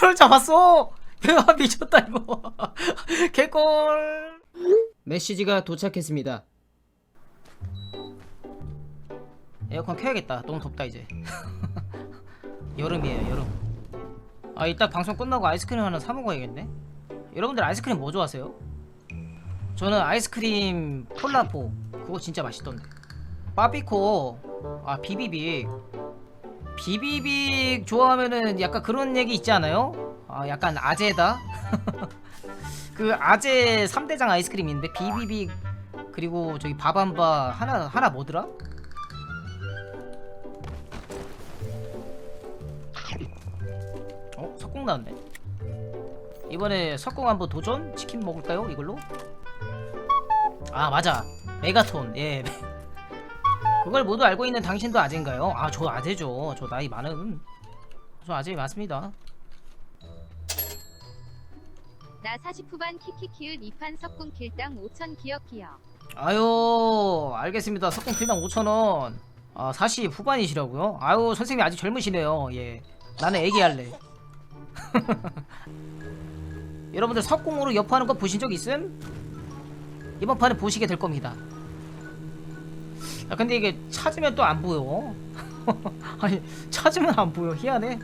오 이걸 잡았어. 야 미쳤다 이거. 개꿀. 메시지가 도착했습니다. 에어컨 켜야겠다. 너무 덥다 이제. 여름이에요 여름. 아 이따 방송 끝나고 아이스크림 하나 사 먹어야겠네. 여러분들 아이스크림 뭐 좋아하세요? 저는 아이스크림 폴라포. 그거 진짜 맛있던데. 빠삐코. 아 비비빅 비비빅 좋아하면은 약간 그런 얘기 있지 않아요? 아 약간 아재다 그 아재 3대장 아이스크림이 있는데 비비빅 그리고 저기 바밤바 하나 하나 뭐더라? 어? 석공 나왔네 이번에 석공 한번 도전? 치킨 먹을까요? 이걸로? 아 맞아 메가톤 예 그걸 모두 알고 있는 당신도 아재인가요? 아 저 아재죠 저 나이 많은 저 아재 맞습니다 나 40후반 키키키을 2판 석궁 킬당 5천 기억 기억. 아유 알겠습니다 석공 필당 5천원 아 40 후반이시라고요? 아유 선생님이 아직 젊으시네요 예 나는 애기 할래 여러분들 석공으로 여파하는 거 보신 적 있음? 이번 판에 보시게 될 겁니다 아 근데 이게 찾으면 또 안 보여. 아니 찾으면 안 보여. 희한해.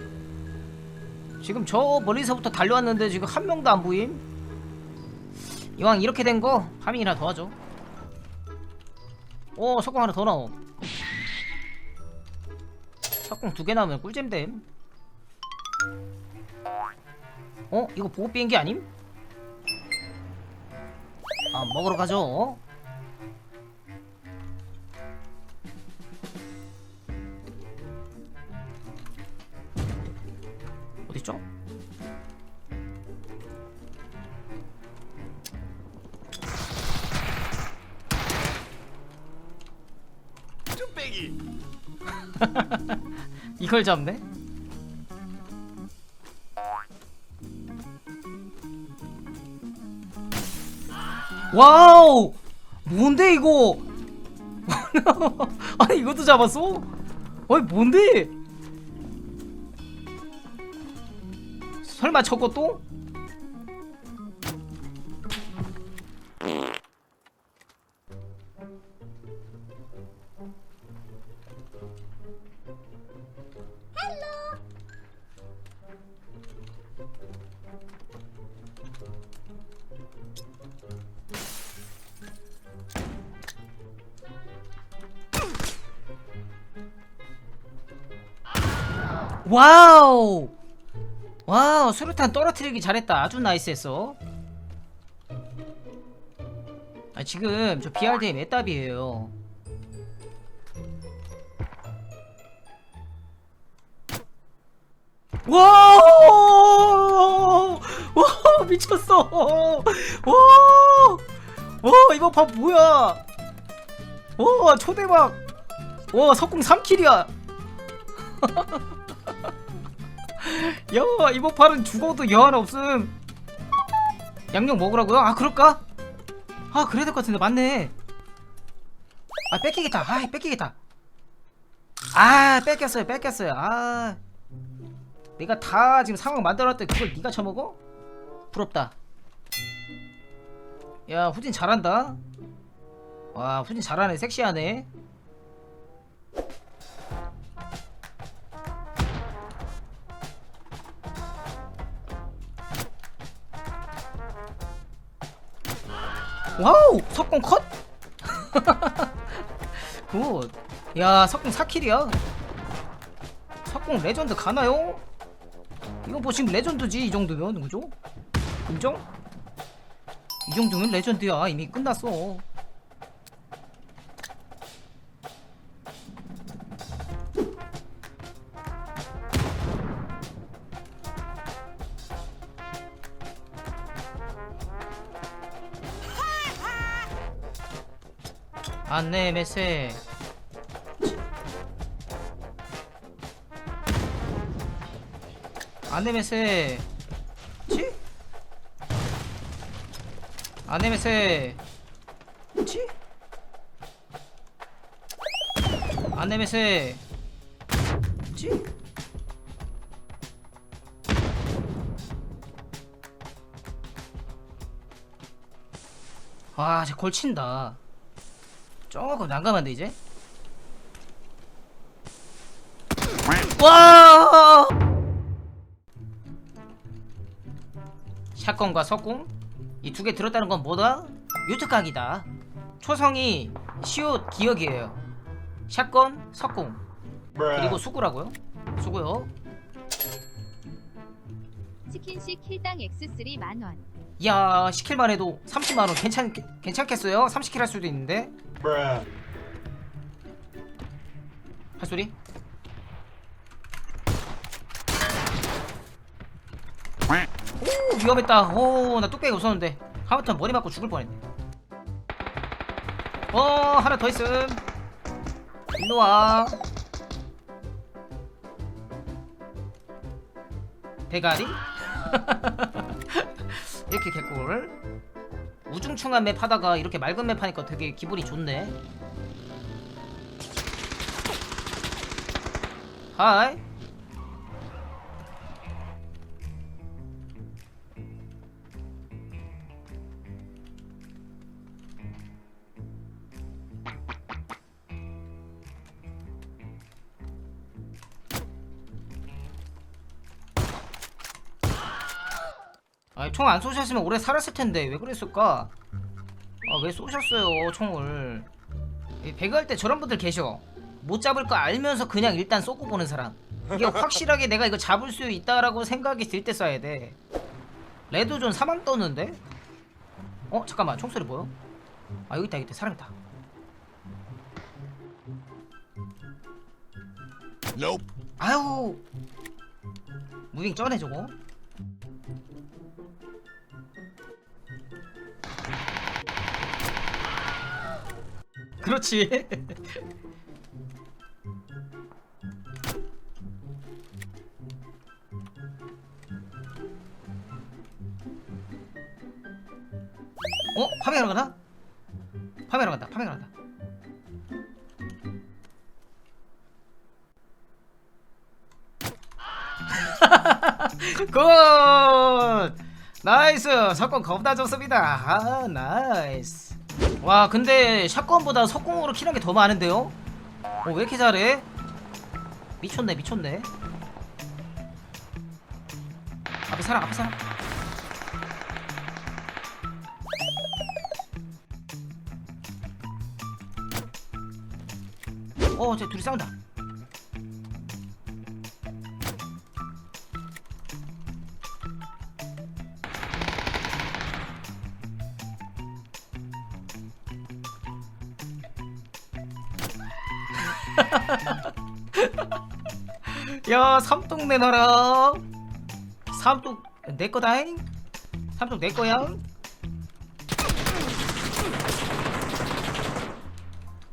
지금 저 멀리서부터 달려왔는데 지금 한 명도 안 보임. 이왕 이렇게 된 거 파밍이나 더 하죠. 오 석공 하나 더 나옴. 석공 두 개 나오면 꿀잼됨. 어? 이거 보급 비행기 아님? 아 먹으러 가죠 어딨죠? 이걸 잡네? 와우! 뭔데 이거? 아니 이것도 잡았어? 아니 뭔데? 설마 저것도? 와우! 와우 수류탄 떨어뜨리기 잘했다. 아주 나이스했어. 아 지금 저 BRDM 애답이에요. 와우! 와 미쳤어. 와! 와 이번 밥 뭐야? 와 초대박. 와 석궁 3킬이야 야 이번 팔은 죽어도 여한 없음. 양념 먹으라고요? 아 그럴까? 아 그래야 될 것 같은데. 맞네. 아 뺏기겠다. 아 뺏기겠다. 아 뺏겼어요 뺏겼어요. 아. 내가 다 지금 상황 만들어놨더니 그걸 네가 처먹어? 부럽다. 야 후진 잘한다. 와 후진 잘하네. 섹시하네 와우 석공 컷? 굿. 야 석공 4킬이야 석공 레전드 가나요? 이거 뭐 지금 레전드지 이 정도면 그죠? 인정? 이 정도면 레전드야 이미 끝났어 안내 메세 안내 메세 치? 아, 네, 안내 메세 치? 아, 네, 안내 메세 치? 와, 쟤 골친다. 조금 난감한데 이제. 와! 샷건과 석궁 이 두 개 들었다는 건 뭐다? 유특각이다. 초성이 시옷 기억이에요. 샷건, 석궁 그리고 수구라고요? 수구요. 치킨식 킬당 X3 만원. 야 시킬만 해도 30만 원 괜찮 괜찮겠어요? 30킬 할 수도 있는데 할 소리? 오 위험했다. 오나 뚝배기 없었는데 하마터 머리 맞고 죽을 뻔했네. 어 하나 더 있음. 일로 와. 대가리? 이렇게 개꿀. 우중충한 맵 하다가 이렇게 맑은 맵 하니까 되게 기분이 좋네. 하이. 총 안 쏘셨으면 오래 살았을 텐데 왜 그랬을까? 아 왜 쏘셨어요 총을? 이 배그할 때 저런 분들 계셔. 못 잡을 거 알면서 그냥 일단 쏘고 보는 사람. 이게 확실하게 내가 이거 잡을 수 있다라고 생각이 들 때 쏴야 돼. 레드존 사망 떴는데? 어 잠깐만 총소리 뭐야? 아 여기 있다 여기 있다 사람 있다. Nope. 아유 무빙 쩌네 저거. 그렇지. 어? 파밍하러 가나? 파밍하러 간다. 파밍하러 간다. 굿! 나이스! 석권 겁나 좋습니다. 아, 나이스. 와, 근데 샷건보다 석궁으로 킬한 게더 많은데요? 어, 왜 이렇게 잘해? 미쳤네, 미쳤네. 앞에 사람, 앞에 사람. 어, 쟤 둘이 싸운다. 야 삼동 내놔라. 삼동 내 거다잉. 삼동 내 거야.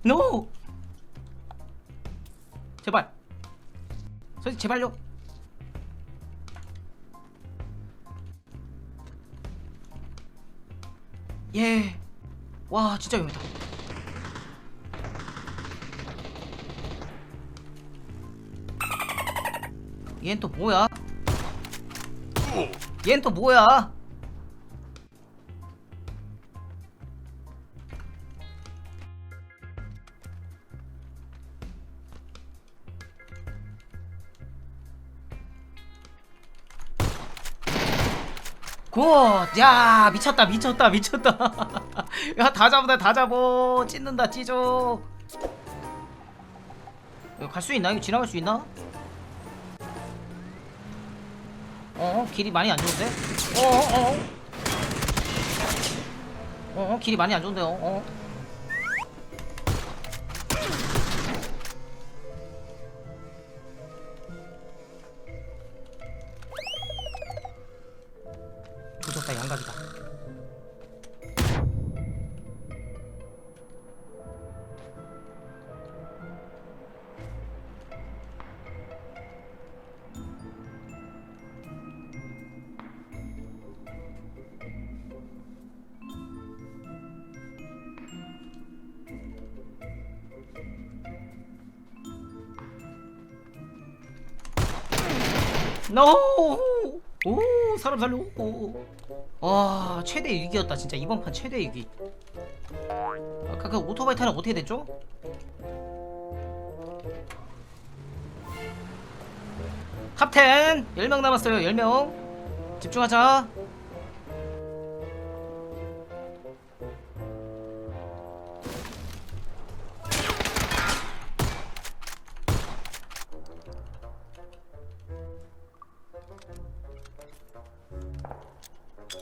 노 제발. 선생 제발요. 예와 진짜 위험했다 얜 또 뭐야? 얜 또 뭐야? 굿! 야 미쳤다 미쳤다 미쳤다 야 다 잡는다 다 잡어 찢는다 찢어 갈 수 있나? 이거 지나갈 수 있나? 어 길이 많이 안 좋은데? 어어어 어, 어 길이 많이 안 좋은데요 어 노! 오오 사람 살려 와 최대 위기였다 진짜. 이번 판 최대 위기. 아까 그 오토바이 타는 어떻게 됐죠? 탑10 10명 남았어요 10명. 집중하자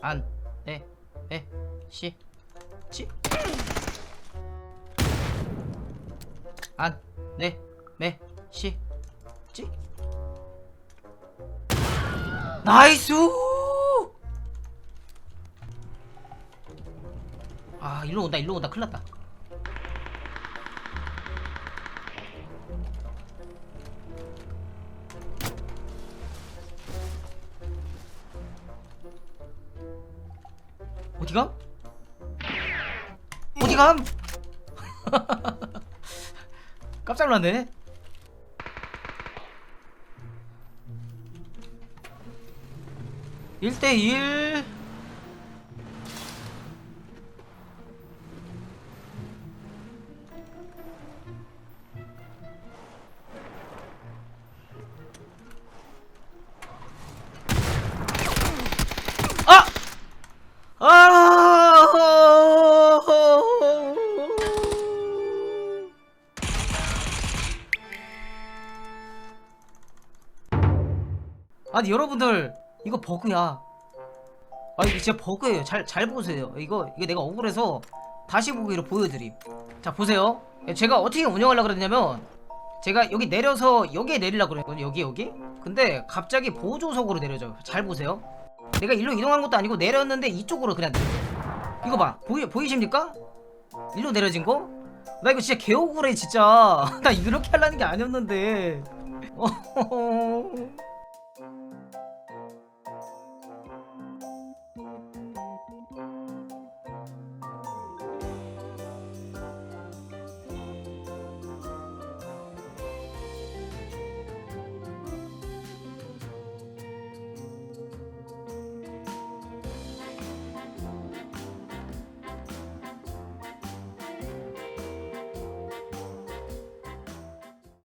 안, 네, 네, 시, 치. 안, 네, 네, 시, 치. 나이스! 아, 일로 온다, 일로 온다, 큰일 났다. 어디감? 어디감? 깜짝 놀랐네. 일대일 아니 여러분들 이거 버그야. 아 이거 진짜 버그예요. 잘 잘 보세요. 이거 이게 내가 억울해서 다시 보기로 보여드림. 자 보세요. 제가 어떻게 운영하려 그랬냐면 제가 여기 내려서 여기에 내리려 그랬거든요. 여기 여기. 근데 갑자기 보조석으로 내려져요. 잘 보세요. 내가 일로 이동한 것도 아니고 내렸는데 이쪽으로 그냥. 이거 봐. 보이 보이십니까? 일로 내려진 거? 나 이거 진짜 개억울해 진짜. 나 이렇게 하려는 게 아니었는데. 어,